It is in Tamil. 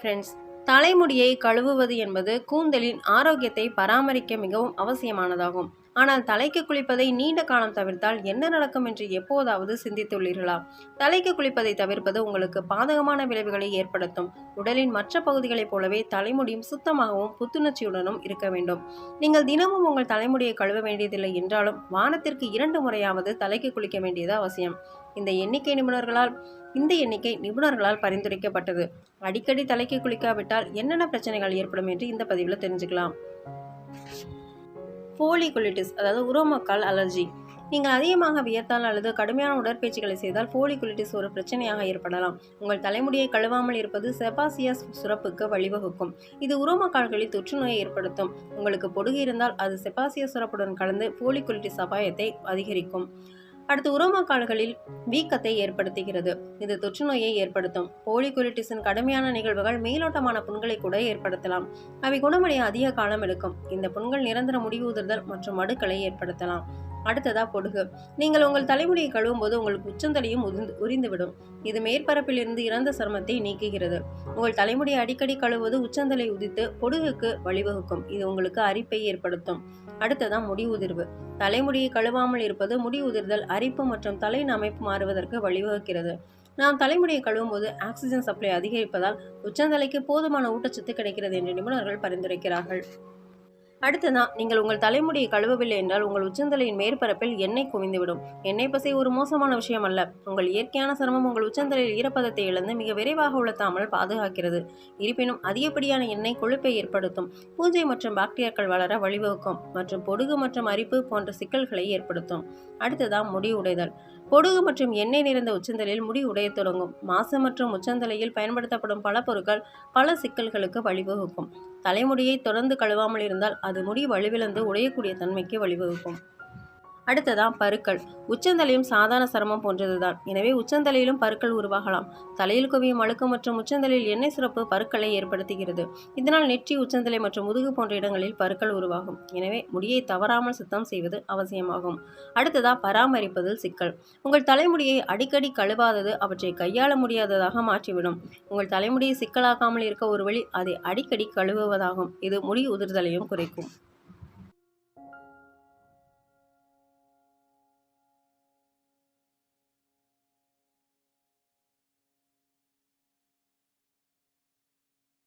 ஃப்ரெண்ட்ஸ் தலைமுடியை கழுவுவது என்பது கூந்தலின் ஆரோக்கியத்தை பராமரிக்க மிகவும் அவசியமானதாகும். ஆனால் தலைக்கு குளிப்பதை நீண்ட காலம் தவிர்த்தால் என்ன நடக்கும் என்று எப்போதாவது சிந்தித்துள்ளீர்களா? தலைக்கு குளிப்பதை தவிர்ப்பது உங்களுக்கு பாதகமான விளைவுகளை ஏற்படுத்தும். உடலின் மற்ற பகுதிகளைப் போலவே தலைமுடியும் சுத்தமாகவும் புத்துணர்ச்சியுடனும் இருக்க வேண்டும். நீங்கள் தினமும் உங்கள் தலைமுடியை கழுவ வேண்டியதில்லை என்றாலும் வானத்திற்கு இரண்டு முறையாவது தலைக்கு குளிக்க வேண்டியது அவசியம். இந்த எண்ணிக்கை நிபுணர்களால் இந்த எண்ணிக்கை நிபுணர்களால் பரிந்துரைக்கப்பட்டது. அடிக்கடி தலைக்கு குளிக்காவிட்டால் என்னென்ன பிரச்சனைகள் ஏற்படும் என்று இந்த பதிவில் தெரிஞ்சுக்கலாம். ஃபோலிகுலிட்டிஸ் அதாவது உரோமக்கால் அலர்ஜி நீங்கள் அதிகமாக வியர்த்தால் அல்லது கடுமையான உடற்பயிற்சிகளை செய்தால் ஃபோலிகுலிட்டிஸ் ஒரு பிரச்சனையாக ஏற்படலாம். உங்கள் தலைமுடியை கழுவாமல் இருப்பது செபாசியஸ் சுரப்புக்கு வழிவகுக்கும். இது உரோமக்கால்களில் தொற்றுநோயை ஏற்படுத்தும். உங்களுக்கு பொடுகு இருந்தால் அது செபாசியஸ் சுரப்புடன் கலந்து ஃபோலிகுலிட்டிஸ் அபாயத்தை அதிகரிக்கும். அடுத்து உரோமக்கால்களில் வீக்கத்தை ஏற்படுத்துகிறது. இது தொற்றுநோயை ஏற்படுத்தும். போலிகுலிட்டிஸின் கடுமையான நிகழ்வுகள் மேலோட்டமான புண்களை கூட ஏற்படுத்தலாம். அவை குணமடைய அதிக காலம் எடுக்கும். இந்த புண்கள் நிரந்தர முடிவு மற்றும் மடுக்களை ஏற்படுத்தலாம். அடுத்ததா பொடுகு. நீங்கள் உங்கள் தலைமுடியை கழுவும் போது உங்களுக்கு உச்சந்தலையும் உதிர்ந்து உரிந்துவிடும். இது மேற்பரப்பில் இருந்து இறந்த சருமத்தை நீக்குகிறது. உங்கள் தலைமுடியை அடிக்கடி கழுவுவது உச்சந்தலை உதித்து பொடுகுக்கு வழிவகுக்கும். இது உங்களுக்கு அரிப்பை ஏற்படுத்தும். அடுத்ததான் முடி உதிர்வு. தலைமுடியை கழுவாமல் இருப்பது முடி உதிர்தல் அரிப்பு மற்றும் தலையின் அமைப்பு மாறுவதற்கு வழிவகுக்கிறது. நாம் தலைமுடியை கழுவும் போது ஆக்சிஜன் சப்ளை அதிகரிப்பதால் உச்சந்தலைக்கு போதுமான ஊட்டச்சத்து கிடைக்கிறது என்று நிபுணர்கள் பரிந்துரைக்கிறார்கள். அடுத்ததான் நீங்கள் உங்கள் தலைமுடியை கழுவவில்லை என்றால் உங்கள் உச்சந்தலையின் மேற்பரப்பில் எண்ணெய் குவிந்துவிடும். எண்ணெய் பசை ஒரு மோசமான விஷயம் அல்ல உங்கள் இயற்கையான சிரமம் உங்கள் உச்சந்தலையில் ஈரப்பதத்தை இழந்து மிக விரைவாக உலர்த்தாமல் பாதுகாக்கிறது. இருப்பினும் அதிகப்படியான எண்ணெய் கொழுப்பை ஏற்படுத்தும். பூஞ்சை மற்றும் பாக்டீரியாக்கள் வளர வழிவகுக்கும் மற்றும் பொடுகு மற்றும் அரிப்பு போன்ற சிக்கல்களை ஏற்படுத்தும். அடுத்ததான் முடி உடைதல். பொடுகு மற்றும் எண்ணெய் நிறைந்த உச்சந்தலையில் முடி உடையத் தொடங்கும். மாசு மற்றும் உச்சந்தலையில் பயன்படுத்தப்படும் பல பொருட்கள் பல சிக்கல்களுக்கு வழிவகுக்கும். தலைமுடியை தொடர்ந்து கழுவாமல் இருந்தால் அது முடி வலுவிழந்து உடையக்கூடிய தன்மைக்கு வழிவகுக்கும். அடுத்ததான் பருக்கள். உச்சந்தலையும் சாதாரண சிரமம் போன்றதுதான். எனவே உச்சந்தலையிலும் பருக்கள் உருவாகலாம். தலையில் குவியும் அழுக்கு மற்றும் உச்சந்தலையில் எண்ணெய் சுரப்பு பருக்களை ஏற்படுத்துகிறது. இதனால் நெற்றி உச்சந்தலை மற்றும் முதுகு போன்ற இடங்களில் பருக்கள் உருவாகும். எனவே முடியை தவறாமல் சுத்தம் செய்வது அவசியமாகும். அடுத்ததா பராமரிப்பதில் சிக்கல். உங்கள் தலைமுடியை அடிக்கடி கழுவாதது அவற்றை கையாள முடியாததாக மாற்றிவிடும். உங்கள் தலைமுடியை சிக்கலாக்காமல் இருக்க ஒரு வழி அதை அடிக்கடி கழுவுவதாகும். இது முடி உதிர்தலையும் குறைக்கும்.